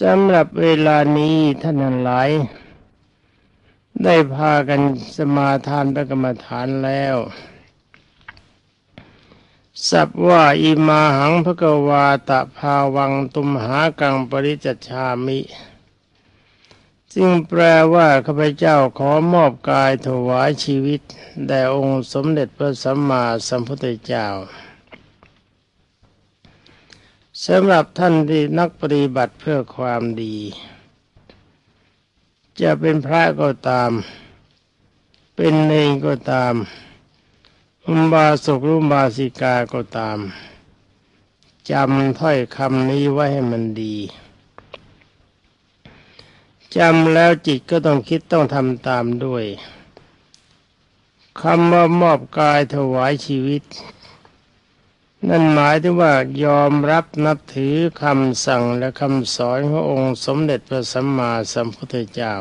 สำหรับเวลานี้ท่านทั้งหลาย ได้พากันสมาทานพระกรรมฐานแล้ว สับว่าอิมาหังพระกวาตะภาวังตุมหากังปริจชามิซึ่งแปลว่าข้าพเจ้าขอมอบกายถวายชีวิต แด่องค์สมเด็จพระสัมมาสัมพุทธเจ้า สำหรับท่านที่นักปฏิบัติเพื่อความดี จะเป็นพระก็ตาม เป็นเนงก็ตามอุบาสกรุบาสิกาก็ตามจำถ้อยคำนี้ไว้ให้มันดีจำแล้วจิตก็ต้องคิดต้องทำตามด้วยคำว่ามอบกายถวายชีวิต นั่นหมายถึงว่ายอมรับนับถือคำสั่งและคำสอนขององค์สมเด็จพระสัมมาสัมพุทธเจ้า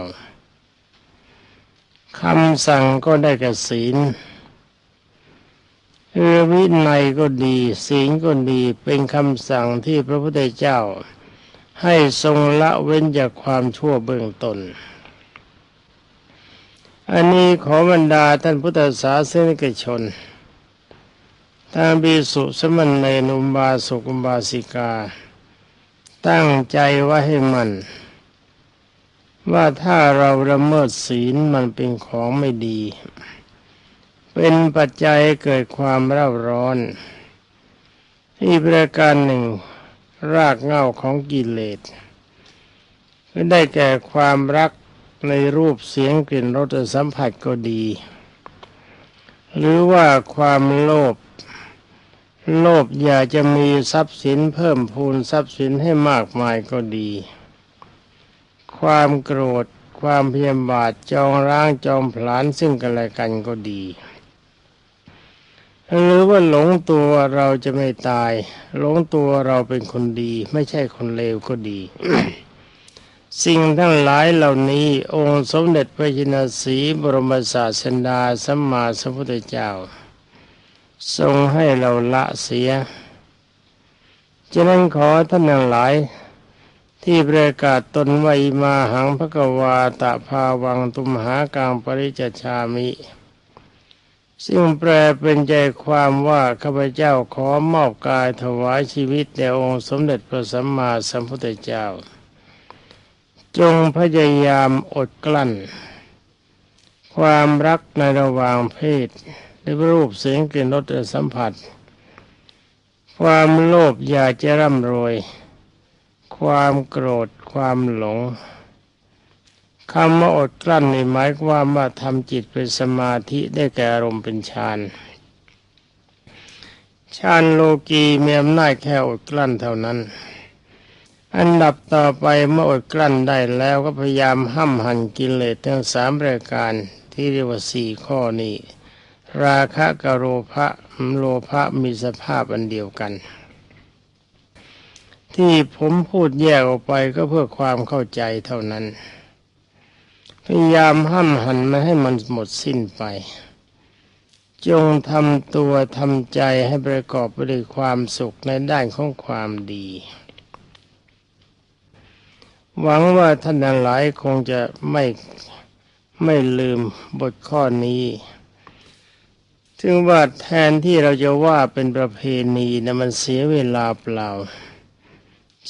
คำสั่งก็ได้กับศีลเอวินัยก็ดี ศีลก็ดีเป็นคำสั่งที่พระพุทธเจ้า ให้ทรงละเว้นจากความชั่วเบื้องตน้นอันนี้ขอบรรดาท่านพุทธศาสนิกชน ทางบีสุสมันในนุมบาสุกุมบาสิกา ตั้งใจไว่าให้มัน ว่าถ้าเราละเมิดศีลมันเป็นของไม่ดี เป็นปัจจัยเกิดความเร่าร้อน ที่ประการหนึ่ง รากเหง้าของกิเลสได้แก่ความรักในรูปเสียงกลิ่นรสสัมผัสก็ดี หรือว่าความโลภ โลภอยากจะมีทรัพย์สินเพิ่มพูนทรัพย์สินให้มากมายก็ดี ความโกรธ ความเพียรบาทจองร้างจองผลาญซึ่งกันและกันก็ดีหรือว่าหลงตัวเราจะไม่ตาย หลงตัวเราเป็นคนดี ไม่ใช่คนเลวก็ดี สิ่งทั้งหลายเหล่านี้ องค์สมเด็จพระจินสีบรมศาสดาสัมมาสัมพุทธเจ้า ทรงให้เราละเสียฉะนั้นขอท่านทั้งหลาย ที่ประกาศตนไว้มาหังพระกวาตะภาวังตุมหากางปริจชามิ ซึ่งแปลเป็นใจความว่าข้าพเจ้าขอมอบกายถวายชีวิตแด่องค์สมเด็จพระสัมมาสัมพุทธเจ้า จงพยายามอดกลั้น ความรักในระหว่างเพศ ในรูปเสียงกลิ่นรสสัมผัส ความโลภอยากจะร่ำรวย ความโกรธความหลงคำว่าอดกลั้นในหมายความว่าทำจิตเป็นสมาธิได้แก่อารมณ์เป็นฌานฌานโลกีมีอำนาจแค่อดกลั้นเท่านั้น อันดับต่อไปเมื่ออดกลั้นได้แล้วก็พยายามห้ำหันกิเลสทั้งสามรายการที่เรียกว่าสี่ข้อนี้ ราคะกับโรภะโลภะมีสภาพอันเดียวกัน ที่ผมพูดแยกออกไปก็เพื่อความเข้าใจเท่านั้น พยายามห้ามหันมาให้มันหมดสิ้นไป จงทำตัวทำใจให้ประกอบไปด้วยความสุขในด้านของความดี หวังว่าท่านหลายคงจะไม่ไม่ลืมบทข้อนี้ ถึงว่าแทนที่เราจะว่าเป็นประเพณีนะมันเสียเวลาเปล่า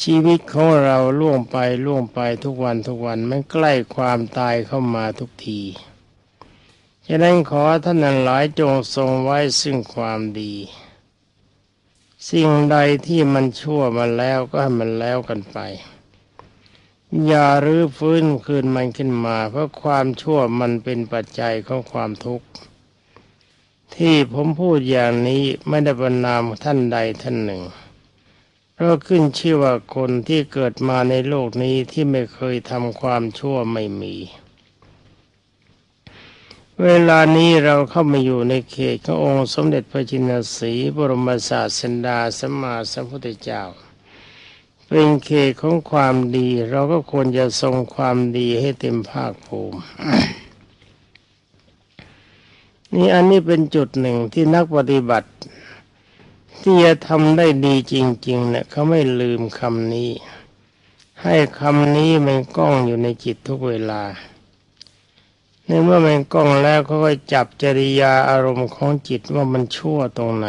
ชีวิตของเราล่วงไปล่วงไปทุกวันทุกวันมันใกล้ความตายเข้ามาทุกทีฉะนั้นขอท่านนั้นหลายจงทรงไว้ซึ่งความดี สิ่งใดที่มันชั่วมาแล้วก็ให้มันแล้วกันไป อย่ารื้อฟื้นคืนมันขึ้นมา เพราะความชั่วมันเป็นปัจจัยของความทุกข์ ที่ผมพูดอย่างนี้ไม่ได้บรรนามท่านใดท่านหนึ่ง เพราะขึ้นชื่อว่าคนที่เกิดมาในโลกนี้ที่ไม่เคยทำความชั่วไม่มี เวลานี้เราเข้ามาอยู่ในเขตขององค์สมเด็จพระจินสีบรมศาสดาสัมมาสัมพุทธเจ้า เป็นเขตของความดี เราก็ควรจะทรงความดีให้เต็มภาคภูมิ นี่อันนี้เป็นจุดหนึ่งที่นักปฏิบัติ ที่จะทำได้ดีจริงๆเนี่ยเขาไม่ลืมคำนี้ ให้คำนี้มันกล้องอยู่ในจิตทุกเวลาในเมื่อมันกล้องแล้วก็ค่อยจับจริยาอารมณ์ของจิตว่ามันชั่วตรงไหน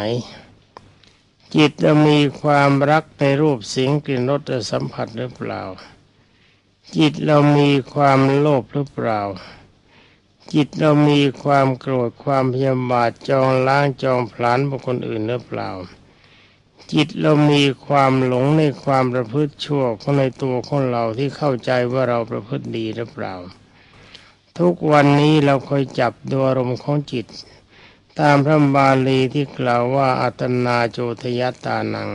จิตจะมีความรักในรูปเสียงกลิ่นรสสัมผัสหรือเปล่า จิตเรามีความโลภหรือเปล่า จิตเรามีความโกรธความพยาบาทจองล้างจองผลาญบุคคลอื่นหรือเปล่า จิตเรามีความหลงในความประพฤติชั่วของในตัวของเราที่เข้าใจว่าเราประพฤติดีหรือเปล่า ทุกวันนี้เราคอยจับดูอารมณ์ของจิต ตามพระบาลีที่กล่าวว่าอัตนาโจทยตานัง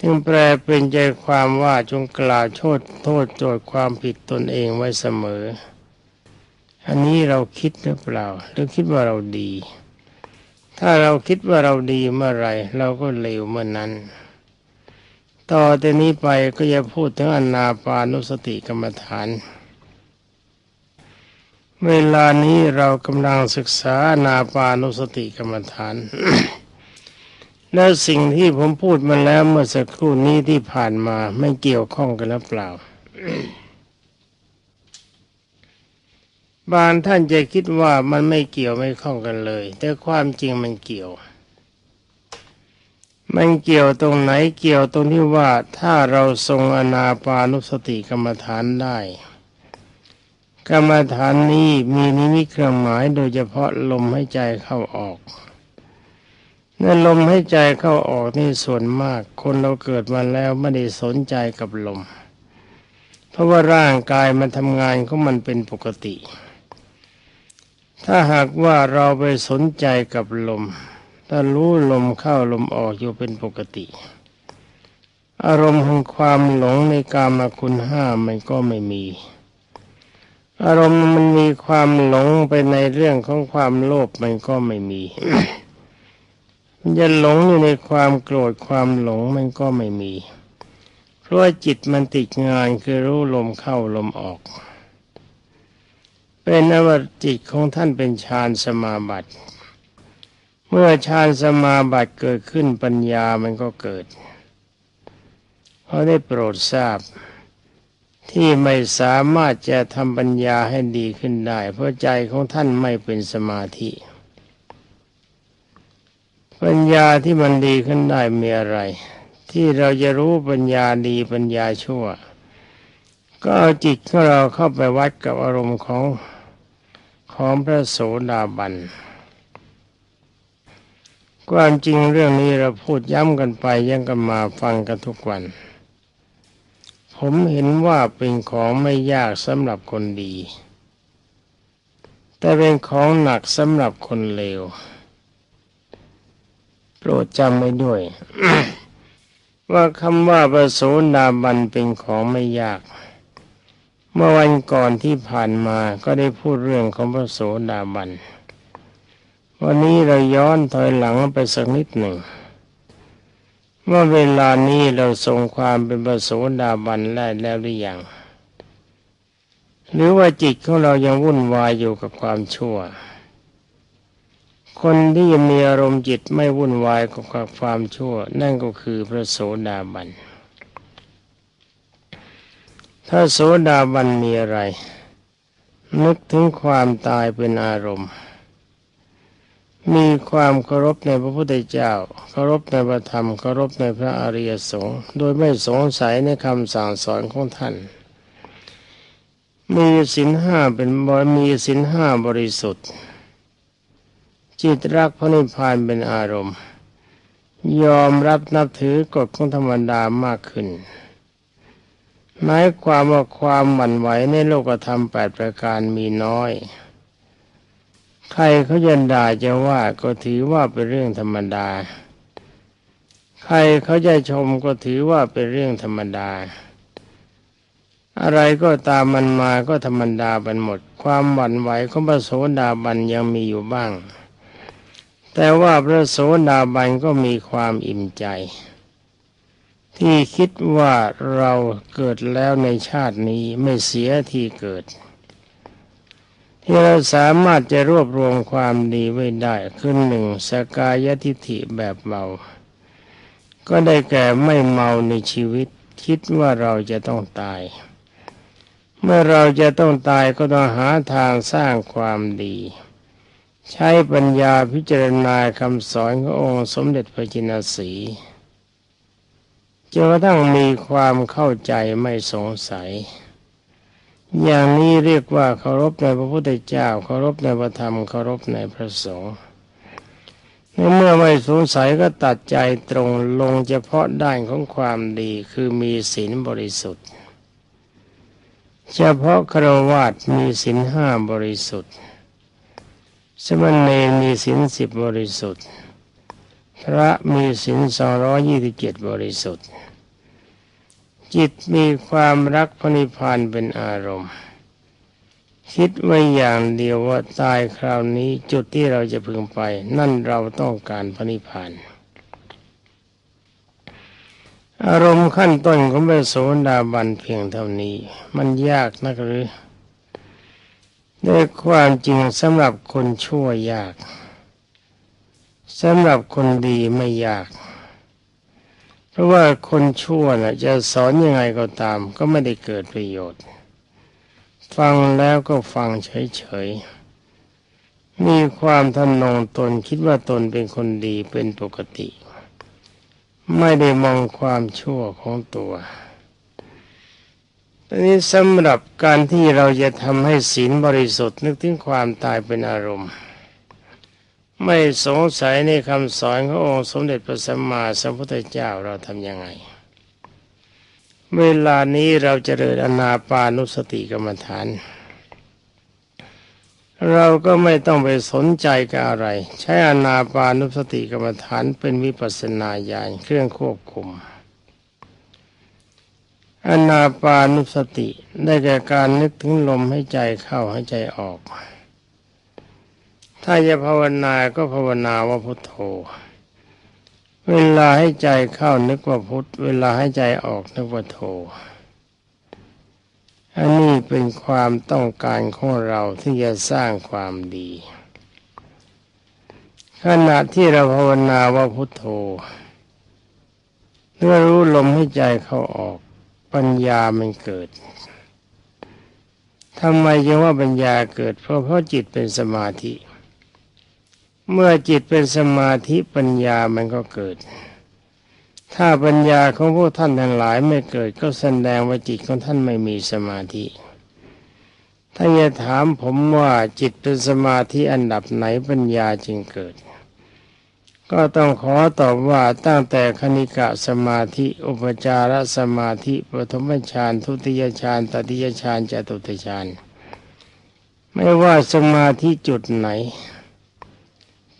ซึ่งแปลเป็นใจความว่าจงกล่าวโทษโทษโจทย์ความผิดตนเองไว้เสมอ อันนี้เราคิดหรือเปล่า หรือคิดว่าเราดี ถ้าเราคิดว่าเราดีเมื่อไรเราก็เลวเมื่อนนั้น ต่อแต่นี้ไปก็จะพูดถึงอนาปานุสติกรรมฐาน เวลานี้เรากำลังศึกษาอนาปานุสติกรรมฐาน และสิ่งที่ผมพูดมาแล้วเมื่อสักครู่นี้ที่ผ่านมาไม่เกี่ยวข้องกันหรือเปล่า บางท่านจะคิดว่ามันไม่เกี่ยวไม่ข้องกันเลย แต่ความจริงมันเกี่ยว มันเกี่ยวตรงไหนเกี่ยวตรงที่ว่าถ้าเราทรงอนาปานุสติกรรมฐานได้ กรรมฐานนี้มีนิมิตเครื่องหมายโดยเฉพาะลมให้ใจเข้าออกนั่นลมให้ใจเข้าออกนี่ส่วนมาก คนเราเกิดมาแล้วไม่ได้สนใจกับลม เพราะว่าร่างกายมันทำงานของมันเป็นปกติ ถ้าหากว่าเราไปสนใจกับลม ถ้ารู้ลมเข้าลมออกอยู่เป็นปกติ อารมณ์ของความหลงในกามคุณห้ามันก็ไม่มี อารมณ์มันมีความหลงไปในเรื่องของความโลภมันก็ไม่มีมันจะหลงอยู่ในความโกรธความหลงมันก็ไม่มี เพราะว่าจิตมันติดงานคือรู้ลมเข้าลมออก เป็นอวจิตของท่านเป็นฌานสมาบัติ เมื่อฌานสมาบัติเกิดขึ้นปัญญามันก็เกิดเพราได้โปรดทราบ ที่ไม่สามารถจะทำปัญญาให้ดีขึ้นได้ เพราะใจของท่านไม่เป็นสมาธิ ปัญญาที่มันดีขึ้นได้มีอะไร ที่เราจะรู้ปัญญาดีปัญญาชั่วก็เอาจิตของเราเข้าไปวัดกับอารมณ์ของ ของพระโสดาบัน ความจริงเรื่องนี้เราพูดย้ำกันไปยังกันมาฟังกันทุกวัน ผมเห็นว่าเป็นของไม่ยากสำหรับคนดี แต่เป็นของหนักสำหรับคนเลว โปรดจำไว้ด้วย ว่าคำว่าประโสดาบันเป็นของไม่ยาก เมื่อวันก่อนที่ผ่านมาก็ได้พูดเรื่องของพระโสดาบัน วันนี้เราย้อนถอยหลังไปสักนิดหนึ่งว่าเวลานี้เราทรงความเป็นพระโสดาบันได้แล้วหรือยัง หรือว่าจิตของเรายังวุ่นวายอยู่กับความชั่ว คนที่มีอารมณ์จิตไม่วุ่นวายกับความชั่ว นั่นก็คือพระโสดาบัน ถ้าโสดาบันมีอะไร นึกถึงความตายเป็นอารมณ์ มีความเคารพในพระพุทธเจ้าเคารพในพระธรรมเคารพในพระอริยสงฆ์โดยไม่สงสัยในคำสั่งสอนของท่าน มีสินห้าเป็นบมีสินห้าบริสุทธิ์ จิตรักพระนิพพานเป็นอารมณ์ ยอมรับนับถือกฎของธรรมดามากขึ้น หมายความว่าความหวั่นไหวในโลกธรรมแปดประการมีน้อย ใครเขาจะด่าจะว่าก็ถือว่าเป็นเรื่องธรรมดา ใครเขาจะชมก็ถือว่าเป็นเรื่องธรรมดา อะไรก็ตามมันมาก็ธรรมดาบันหมด ความหวั่นไหวของพระโสดาบันยังมีอยู่บ้าง แต่ว่าพระโสดาบันก็มีความอิ่มใจ ที่คิดว่าเราเกิดแล้วในชาตินี้ไม่เสียที่เกิด ที่เราสามารถจะรวบรวมความดีไว้ได้ขึ้นหนึ่งสกายทิฏฐิแบบเมา ก็ได้แก่ไม่เมาในชีวิต คิดว่าเราจะต้องตาย เมื่อเราจะต้องตายก็ต้องหาทางสร้างความดีใช้ปัญญาพิจารณาคำสอนขององค์สมเด็จพระจินสี จนกระทั่งมีความเข้าใจไม่สงสัย อย่างนี้เรียกว่าเคารพในพระพุทธเจ้าเคารพในพระธรรมเคารพในพระสงฆ์เมื่อไม่สงสัยก็ตัดใจตรงลงเฉพาะด้านของความดีคือมีศีลบริสุทธิ์ เฉพาะครวาตมีศีลห้าบริสุทธิ์ สมณเณรมีศีลสิบบริสุทธิ์ พระมีศีลสองร้อยี่สิบเจ็ดบริสุทธิ์ จิตมีความรักพระนิพพานเป็นอารมณ์ คิดไว้อย่างเดียวว่าตายคราวนี้จุดที่เราจะพึงไป นั่นเราต้องการพระนิพพานอารมณ์ขั้นต้นของพระโสดาบันเพียงเท่านี้ มันยากนักหรือด้วยความจริงสำหรับคนชั่วยาก สำหรับคนดีไม่ยาก เพราะว่าคนชั่วนะจะสอนยังไงก็ตาม ก็ไม่ได้เกิดประโยชน์ ฟังแล้วก็ฟังเฉยๆ มีความทนงตนคิดว่าตนเป็นคนดีเป็นปกติ ไม่ได้มองความชั่วของตัวตอนนี้สำหรับการที่เราจะทำให้ศีลบริสุทธิ์นึกถึงความตายเป็นอารมณ์ ไม่สงสัยในคำสอนขององค์สมเด็จพระสัมมาสัมพุทธเจ้าเราทำยังไง เวลานี้เราจเจริญอนาปานุสติกรรมฐาน เราก็ไม่ต้องไปสนใจกับอะไร ใช้อนาปานุสติกรรมฐานเป็นวิปัสนาญาณเครื่องควบคุมอนาปานุสติได้แก่การนึกถึงลมให้ใจเข้าให้ใจออก ถ้าจะภาวนาก็ภาวนาว่าพุทโธ เวลาให้ใจเข้านึกว่าพุทธเวลาให้ใจออกนึกว่าโทอันนี้เป็นความต้องการของเราที่จะสร้างความดี ขณะที่เราภาวนาว่าพุทโธเมื่อรู้ลมให้ใจเข้าออกปัญญามันเกิดทำไมยังว่าปัญญาเกิด เพราะเพราะจิตเป็นสมาธิ เมื่อจิตเป็นสมาธิปัญญามันก็เกิด ถ้าปัญญาของพวกท่านทั้งหลายไม่เกิด ก็แสดงว่าจิตของท่านไม่มีสมาธิ ถ้าจะถามผมว่าจิตเป็นสมาธิอันดับไหนปัญญาจึงเกิด ก็ต้องขอตอบว่าตั้งแต่คณิกะสมาธิ อุปจารสมาธิปฐมฌานทุติยฌานตติยฌานจตุตฌานไม่ว่าสมาธิจุดไหน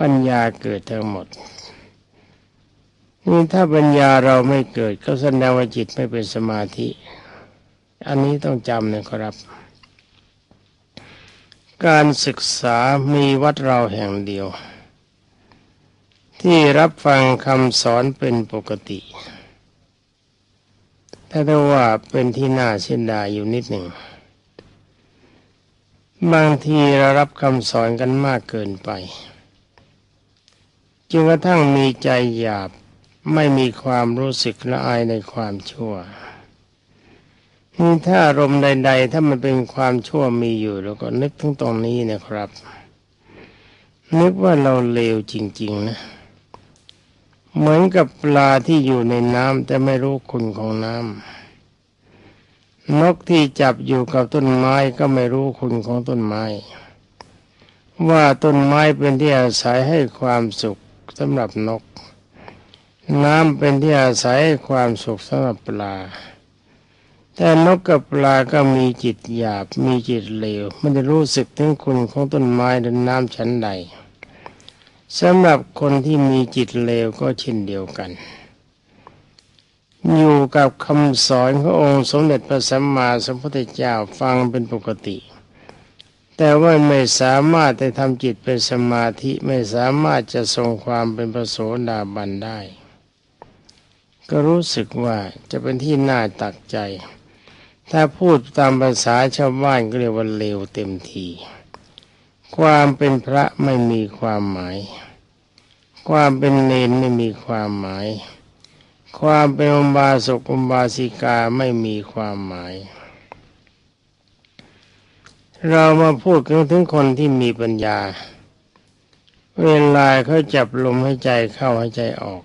ปัญญาเกิดทั้งหมด นี่ถ้าปัญญาเราไม่เกิด ก็แสดงว่าจิตไม่เป็นสมาธิ อันนี้ต้องจำนะครับ การศึกษามีวัดเราแห่งเดียว ที่รับฟังคำสอนเป็นปกติถ้าได้ว่าเป็นที่น่าเสียดายอยู่นิดหนึ่ง บางทีเรารับคำสอนกันมากเกินไป จนกระทั่งมีใจหยาบไม่มีความรู้สึกละอายในความชั่วนี่ถ้าอารมณ์ใด ๆ ถ้ามันเป็นความชั่วมีอยู่ แล้วก็นึกถึงตรงนี้นะครับ นึกว่าเราเลวจริง ๆ นะ เหมือนกับปลาที่อยู่ในน้ำแต่ไม่รู้คุณของน้ำนกที่จับอยู่กับต้นไม้ก็ไม่รู้คุณของต้นไม้ ว่าต้นไม้เป็นที่อาศัยให้ความสุข สำหรับนก น้ำเป็นที่อาศัยความสุขสำหรับปลา แต่นกกับปลาก็มีจิตหยาบมีจิตเลวมันจะรู้สึกถึงคุณของต้นไม้และน้ำชั้นใดสำหรับคนที่มีจิตเลวก็เช่นเดียวกัน อยู่กับคำสอนขององค์สมเด็จพระสัมมาสัมพุทธเจ้าฟังเป็นปกติ แต่ว่าไม่สามารถจะทำจิตเป็นสมาธิไม่สามารถจะทรงความเป็นประโสดาบันได้ ก็รู้สึกว่าจะเป็นที่น่าตักใจ ถ้าพูดตามภาษาชาวบ้านก็เรียกว่าเลวเต็มที ความเป็นพระไม่มีความหมาย ความเป็นเนนไม่มีความหมาย ความเป็นอุบาสกอุบาสิกาไม่มีความหมาย เรามาพูดกันถึงคนที่มีปัญญา เวลาเขาจับลมให้ใจเข้าให้ใจออก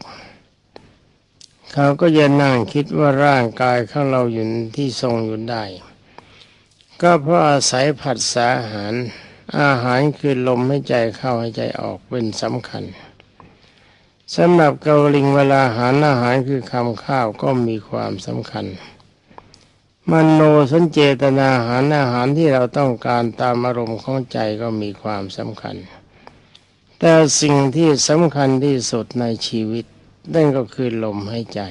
เขาก็จะนั่งคิดว่าร่างกายของเราอยู่ที่ทรงอยู่ได้ ก็เพราะอาศัยผัสสะอาหาร อาหารคือลมให้ใจเข้าให้ใจออกเป็นสำคัญสำหรับเกาลิงเวลาหารอาหารคือคำข้าวก็มีความสำคัญ มโนสัญเจตนาหารอาหารที่เราต้องการตามอารมณ์ของใจก็มีความสำคัญ แต่สิ่งที่สำคัญที่สุดในชีวิตนั่นก็คือลมให้ใจ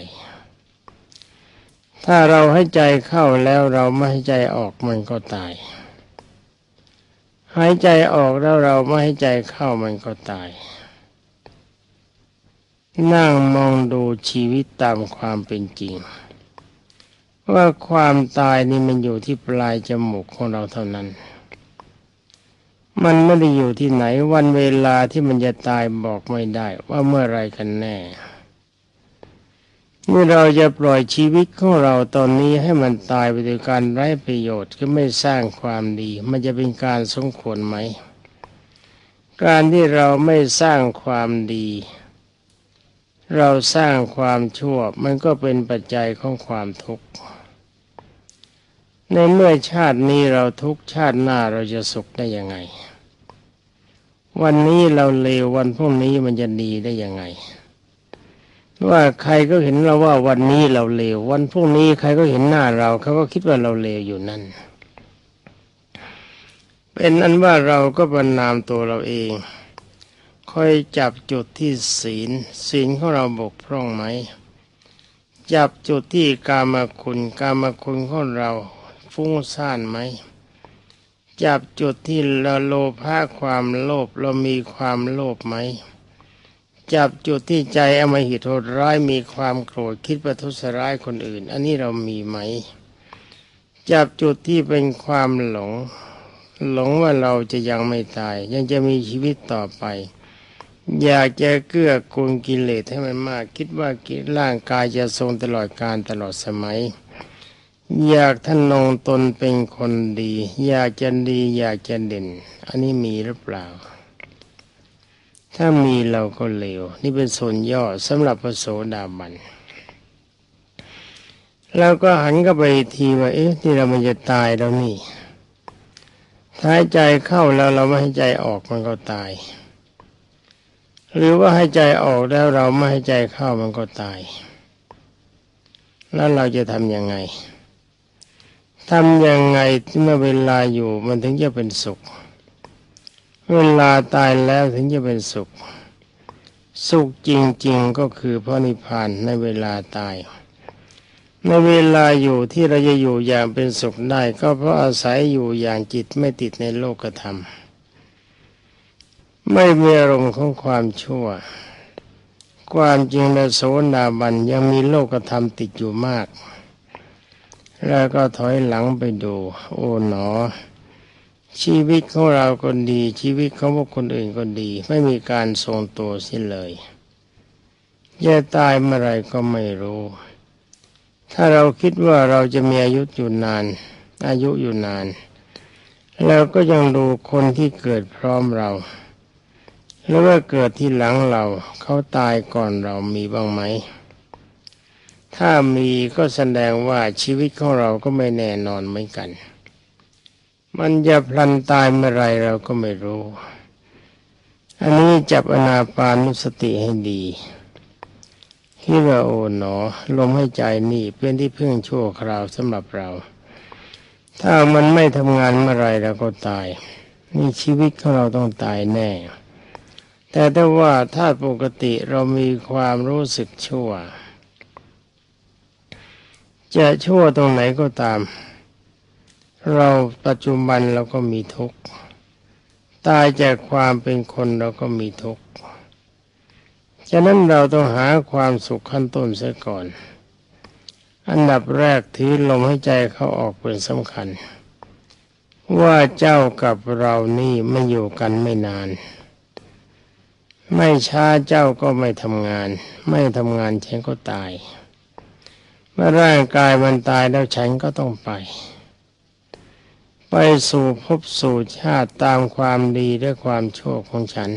ถ้าเราให้ใจเข้าแล้วเราไม่ให้ใจออกมันก็ตาย หายใจออกแล้วเราไม่ให้ใจเข้ามันก็ตาย นั่งมองดูชีวิตตามความเป็นจริง ว่าความตายนี่มันอยู่ที่ปลายจมูกของเราเท่านั้น มันไม่ได้อยู่ที่ไหนวันเวลาที่มันจะตายบอกไม่ได้ ว่าเมื่อไรกันแน่เมื่อเราจะปล่อยชีวิตของเราตอนนี้ให้มันตายไปโดยการไร้ประโยชน์ก็ไม่สร้างความดี มันจะเป็นการสมควรไหม การที่เราไม่สร้างความดี เราสร้างความชั่วมันก็เป็นปัจจัยของความทุกข์ ในเมื่อชาตินี้เราทุกชาติหน้าเราจะสุขได้ยังไง วันนี้เราเลววันพรุ่งนี้มันจะดีได้ยังไง ว่าใครก็เห็นเราว่าวันนี้เราเลววันพรุ่งนี้ใครก็เห็นหน้าเราเขาก็คิดว่าเราเลวอยู่นั่น เป็นอันว่าเราก็บรรนามตัวเราเอง คอยจับจุดที่ศีล ศีลของเราบกพร่องไหม จับจุดที่กามคุณกามคุณของเราฟุ้งซ่านไหม จับจุดที่เราโลภะความโลภเรามีความโลภไหม จับจุดที่ใจอมหิตโหดร้ายมีความโกรธคิดประทุษร้ายคนอื่น อันนี้เรามีไหม จับจุดที่เป็นความหลง หลงว่าเราจะยังไม่ตาย ยังจะมีชีวิตต่อไป อยากจะเกื้อกูลกิเลสให้มันมาก คิดว่ากิร่างกายจะทรงตลอดการตลอดสมัย อยากท่านนงตนเป็นคนดี อยากจะดี อยากจะเด่น อันนี้มีหรือเปล่า ถ้ามีเราก็เลว นี่เป็นส่วนย่อสำหรับพระโสดาบันแล้วก็หันก็ไปทีว่าเอ๊ะที่เรามันจะตายแล้วนี่ถ้าใจเข้าแล้วเราไม่ให้ใจออกมันก็ตาย หรือว่าให้ใจออกแล้วเราไม่ให้ใจเข้ามันก็ตาย แล้วเราจะทำยังไงทำยังไงที่เมื่อเวลาอยู่มันถึงจะเป็นสุข เวลาตายแล้วถึงจะเป็นสุข สุขจริง ๆก็คือพระนิพพานในเวลาตาย ในเวลาอยู่ที่เราจะอยู่อย่างเป็นสุขได้ ก็เพราะอาศัยอยู่อย่างจิตไม่ติดในโลกธรรม ไม่มีอารมณ์ของความชั่ว ความจริงในโสดาบันยังมีโลกธรรมติดอยู่มาก แล้วก็ถอยหลังไปดู โอ้หนอ ชีวิตของเราก็ดี ชีวิตของพวกคนอื่นก็ดี ไม่มีการทรงตัวสิเลยจะตายเมื่อไรก็ไม่รู้ ถ้าเราคิดว่าเราจะมีอายุอยู่นาน อายุอยู่นาน แล้วก็ยังดูคนที่เกิดพร้อมเรา แล้วว่าเกิดที่หลังเราเขาตายก่อนเรามีบ้างไหม ถ้ามีก็แสดงว่าชีวิตของเราก็ไม่แน่นอนเหมือนกัน มันจะพลันตายเมื่อไรเราก็ไม่รู้ อันนี้จับอนาปานุสติให้ดีคิดว่าโอหนอ ลมให้ใจนี่เป็นที่พึ่งชั่วคราวสำหรับเรา ถ้ามันไม่ทำงานเมื่อไรเราก็ตาย นี่ชีวิตของเราต้องตายแน่ แต่ถ้าว่าถ้าปกติเรามีความรู้สึกชั่ว จะชั่วตรงไหนก็ตาม เราปัจจุบันเราก็มีทุกข์ตายจากความเป็นคนเราก็มีทุกข์ฉะนั้นเราต้องหาความสุขขั้นต้นเสียก่อน อันดับแรกถือลมให้ใจเขาออกเป็นสำคัญ ว่าเจ้ากับเรานี่ไม่อยู่กันไม่นาน ไม่ช้าเจ้าก็ไม่ทำงาน ไม่ทำงานฉันก็ตาย เมื่อร่างกายมันตายแล้วฉันก็ต้องไป ไปสู่ภพสู่ชาติตามความดีและความโชั่วของฉัน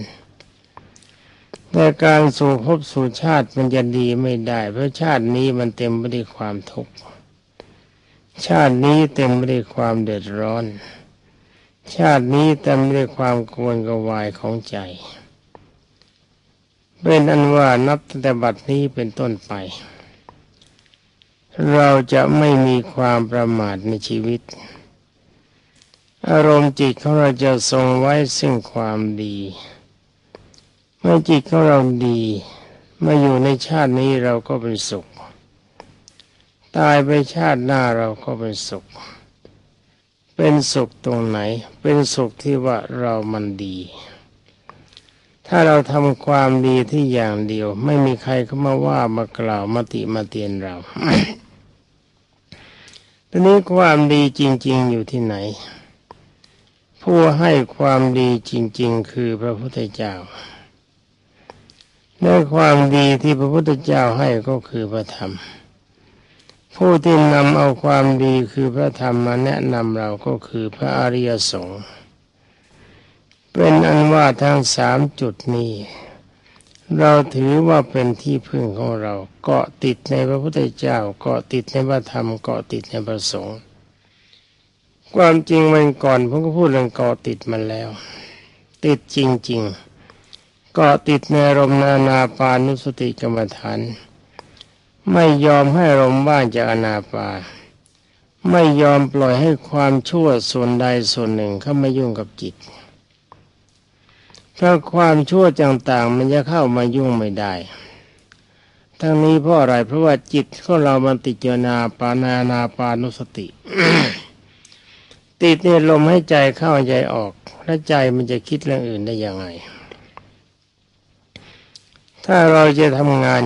แต่การสู่ภพสู่ชาติมันจะดีไม่ได้ เพราะชาตินี้มันเต็มไปด้วยความทุกข์ ชาตินี้เต็มไปด้วยความเดือดร้อน ชาตินี้เต็มไปด้วยความกวนกวายของใจ เป็นอันว่านับตั้งแต่บัดนี้เป็นต้นไป เราจะไม่มีความประมาทในชีวิต อารมณ์จิตของเราจะทรงไว้ซึ่งความดี เมื่อจิตของเราดีมาอยู่ในชาตินี้เราก็เป็นสุข ตายไปชาติหน้าเราก็เป็นสุข เป็นสุขตรงไหน เป็นสุขที่ว่าเรามันดี ถ้าเราทำความดีที่อย่างเดียว ไม่มีใครเข้ามาว่ามากล่าวมาติมาเตียนเราทีนี้ความดีจริง ๆ อยู่ที่ไหน ผู้ให้ความดีจริง ๆ คือพระพุทธเจ้าในความดีที่พระพุทธเจ้าให้ก็คือพระธรรม ผู้ที่นำเอาความดีคือพระธรรมมาแนะนำเราก็คือพระอริยสงฆ์ เป็นอันว่าทั้งสามจุดนี้ เราถือว่าเป็นที่พึ่งของเราเกาะติดในพระพุทธเจ้าเกาะติดในพระธรรมเกาะติดในพระสงฆ์ความจริงมันก่อนผมก็พูดเรื่องเกาะติดมันแล้ว ติดจริง ๆ เกาะติดในรมนานาปานุสติกรรมฐาน ไม่ยอมให้ลมว่างจากอนาปาไม่ยอมปล่อยให้ความชั่วส่วนใดส่วนหนึ่งเข้ามายุ่งกับจิต ถ้าความชั่วต่างๆ มันจะเข้ามายุ่งไม่ได้ ทั้งนี้เพราะอะไรเพราะว่าจิตของเรามันติดเจนาปานานาปานุสติ ติดในลมให้ใจเข้าใจออก แล้วใจมันจะคิดเรื่องอื่นได้ยังไง ถ้าเราจะทำงาน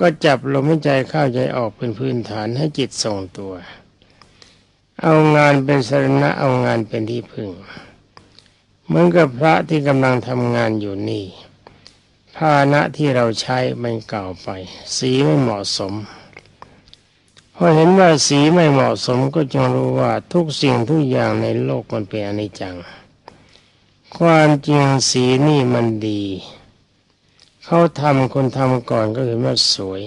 ก็จับลมให้ใจเข้าใจออกเป็นพื้นฐานให้จิตทรงตัว เอางานเป็นสรณะเอางานเป็นที่พึ่ง เหมือนกับพระที่กำลังทำงานอยู่นี่ ภาณะที่เราใช้มันเก่าไป สีไม่เหมาะสมพอเห็นว่าสีไม่เหมาะสมก็จงรู้ว่าทุกสิ่งทุกอย่างในโลกมันเป็นอนิจจัง ความจริงสีนี่มันดี เขาทำคนทำก่อนก็เห็นว่าสวย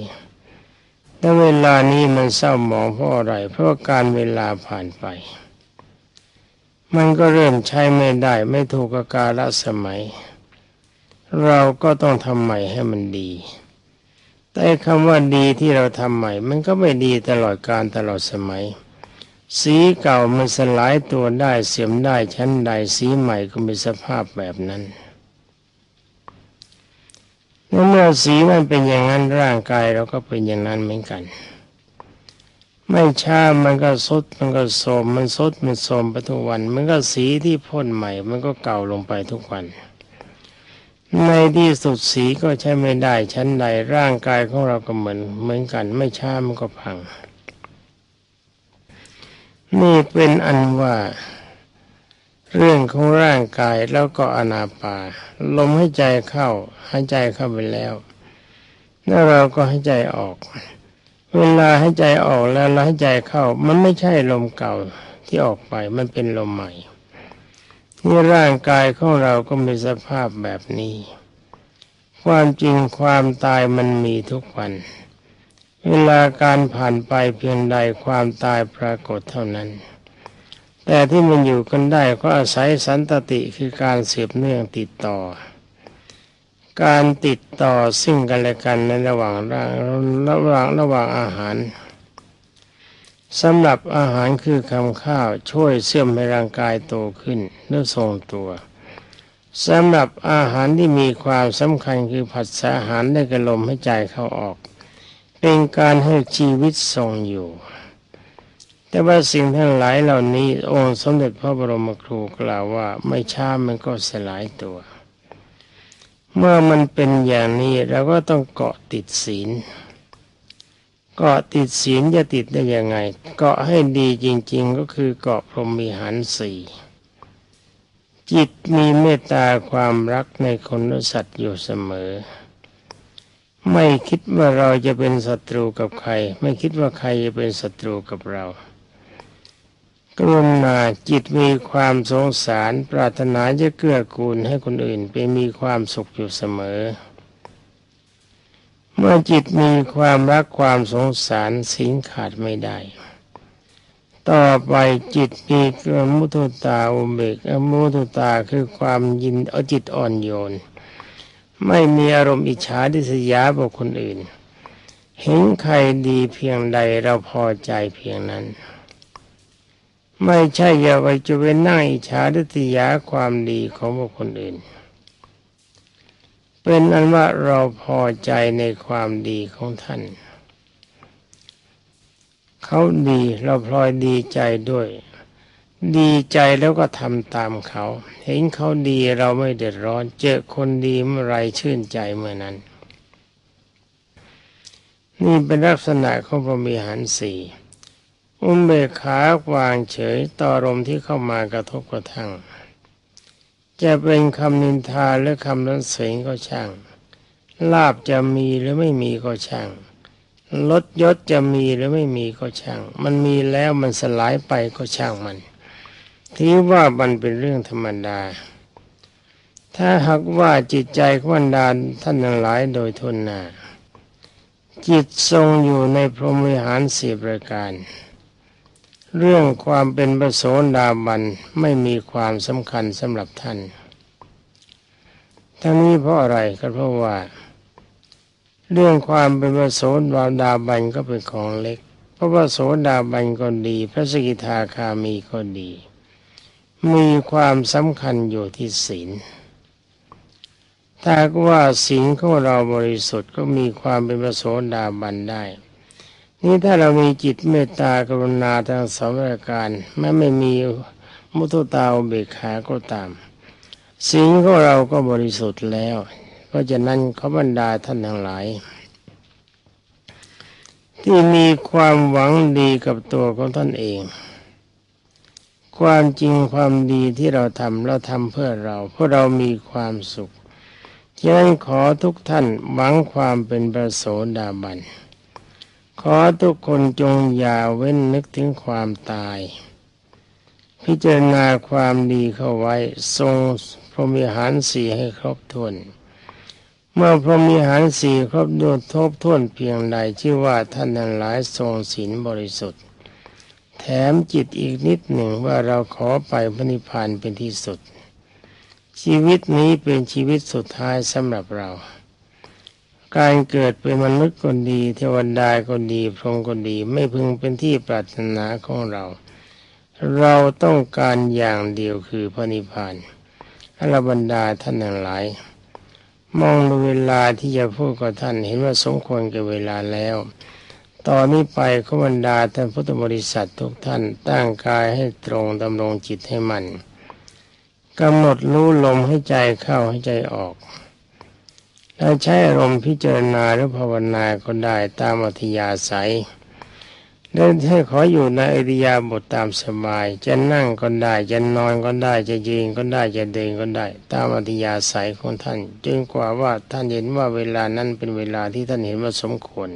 แต่เวลานี้มันเศร้าหมองเพราะอะไรเพราะการเวลาผ่านไป มันก็เริ่มใช้ไม่ได้ไม่ถูกกาลสมัย เราก็ต้องทำใหม่ให้มันดี แต่คำว่าดีที่เราทำใหม่ มันก็ไม่ดีตลอดการตลอดสมัย สีเก่ามันสลายตัวได้เสื่อมได้ชั้นใดสีใหม่ก็มีสภาพแบบนั้นเมื่อสีมันเป็นอย่างนั้นร่างกายเราก็เป็นอย่างนั้นเหมือนกัน ไม่ช้ามันก็สดมันก็โสมมันสดมันโสมไปทุกวัน มันก็สีที่พ่นใหม่ มันก็เก่าลงไปทุกวัน ในที่สุดสีก็ใช้ไม่ได้ชั้นใดร่างกายของเราก็เหมือน เหมือนกัน ไม่ช้ามันก็พัง นี่เป็นอันว่าเรื่องของร่างกายแล้วก็อนาปา ลมให้ใจเข้าให้ใจเข้าไปแล้ว แล้วเราก็ให้ใจออก เวลาให้ใจออกแล้วเราให้ใจเข้า มันไม่ใช่ลมเก่าที่ออกไปมันเป็นลมใหม่นี่ร่างกายของเราก็มีสภาพแบบนี้ ความจริงความตายมันมีทุกวัน เวลาการผ่านไปเพียงใดความตายปรากฏเท่านั้น แต่ที่มันอยู่กันได้ก็อาศัยสันตติคือการเสียบเนื่องติดต่อ การติดต่อซึ่งกันและกันในระหว่างร่างระหว่างระหว่างอาหารสำหรับอาหารคือคำข้าวช่วยเสื่อมให้ร่างกายโตขึ้นเนื้อทรงตัวสำหรับอาหารที่มีความสำคัญคือผัสสะอาหารได้กระลมให้ใจเข้าออก เป็นการให้ชีวิตทรงอยู่ แต่ว่าสิ่งทั้งหลายเหล่านี้องค์สมเด็จพระบรมครูกล่าวว่าไม่ช้ามันก็สลายตัว เมื่อมันเป็นอย่างนี้เราก็ต้องเกาะติดศีลเกาะติดศีลจะติดได้ยังไง เกาะให้ดีจริง ๆ ก็คือเกาะพรหมีหันสี่จิตมีเมตตาความรักในคนและสัตว์อยู่เสมอ ไม่คิดว่าเราจะเป็นศัตรูกับใคร ไม่คิดว่าใครจะเป็นศัตรูกับเรา กรุณาจิตมีความสงสาร ปรารถนาจะเกื้อกูลให้คนอื่นไปมีความสุขอยู่เสมอ เมื่อจิตมีความรักความสงสารสิ่งขาดไม่ได้ ต่อไปจิตมีเกิมุทุตาอุเบกมุทุตาคือความยินเอาจิตอ่อนโยน ไม่มีอารมณ์อิจฉาดิษยาบุคคลอื่น เห็นใครดีเพียงใดเราพอใจเพียงนั้น ไม่ใช่อย่าไปจะไปนั่งอิจฉาดิษยาความดีของบุคคลอื่น เป็นอันว่าเราพอใจในความดีของท่าน เขาดีเราพลอยดีใจด้วย ดีใจแล้วก็ทำตามเขา เห็นเขาดีเราไม่เดือดร้อน เจอคนดีเมื่อไรชื่นใจเมื่อนั้น นี่เป็นลักษณะของพระมีหันสี่ อุเบกขาวางเฉยต่อรมที่เข้ามากระทบกระทั่ง จะเป็นคำนินทาหรือคำนั้นเสงก็ช่าง ลาบจะมีหรือไม่มีก็ช่างลดยศจะมีหรือไม่มีก็ช่าง มันมีแล้วมันสลายไปก็ช่างมันถือว่ามันเป็นเรื่องธรรมดา ถ้าหากว่าจิตใจขวันดานท่านทั้งหลายโดยทุนนาจิตทรงอยู่ในพรหมวิหารสี่ประการ เรื่องความเป็นประโสดาบันไม่มีความสำคัญสำหรับท่าน ทั้งนี้เพราะอะไรก็เพราะว่า เรื่องความเป็นประโสดาดาบันก็เป็นของเล็ก เพราะว่าโสดาบันก็ดี พระสกิทาคามีก็ดี มีความสำคัญอยู่ที่ศีลถ้าว่าศีลของเราบริสุทธิ์ก็มีความเป็นประโสดาบันได้ นี่ถ้าเรามีจิตเมตตากรุณาทางสองประการแม้ไม่มีมุตุตาเบกขาก็ตามศีลของเราก็บริสุทธิ์แล้ว เพราะฉะนั้นขบรรดาท่านทั้งหลาย ที่มีความหวังดีกับตัวของท่านเอง ความจริงความดีที่เราทำเราทำเพื่อเราเพราะเรามีความสุขฉะนั้นขอทุกท่านหวังความเป็นประโสดาบัน ขอทุกคนจงอย่าเว้นนึกถึงความตาย พิจารณาความดีเข้าไว้ ทรงพรหมิหารสี่ให้ครบถ้วน เมื่อพรหมิหารสี่ครบด้วยทบท้วนเพียงใดชื่อว่าท่านนั้นหลายทรงศีลบริสุทธิ์ แถมจิตอีกนิดหนึ่งว่าเราขอไปพระนิพพานเป็นที่สุด ชีวิตนี้เป็นชีวิตสุดท้ายสำหรับเรา การเกิดเป็นมนุษย์คนดี เทวดาคนดีพรหมคนดีไม่พึงเป็นที่ปรารถนาของเรา เราต้องการอย่างเดียวคือพระนิพพานอรบรรดาท่านทั้งหลาย มองดูเวลาที่จะพูดกับท่านเห็นว่าสมควรกับเวลาแล้ว ตอนนี้ไปขบันดาท่านพุทธบริษัททุกท่านตั้งกายให้ตรงดำรงจิตให้มันกำหนดรู้ลมให้ใจเข้าให้ใจออก และใช้อารมณ์พิจารณาหรือภาวนาก็ได้ตามอัธยาศัยเดินให้ขออยู่ในอริยาบทตามสบาย จะนั่งก็ได้จะนอนก็ได้จะยืนก็ได้จะเดินก็ได้ ตามอัธยาศัยของท่านจนกว่าว่าท่านเห็นว่าเวลานั้นเป็นเวลาที่ท่านเห็นว่าสมควร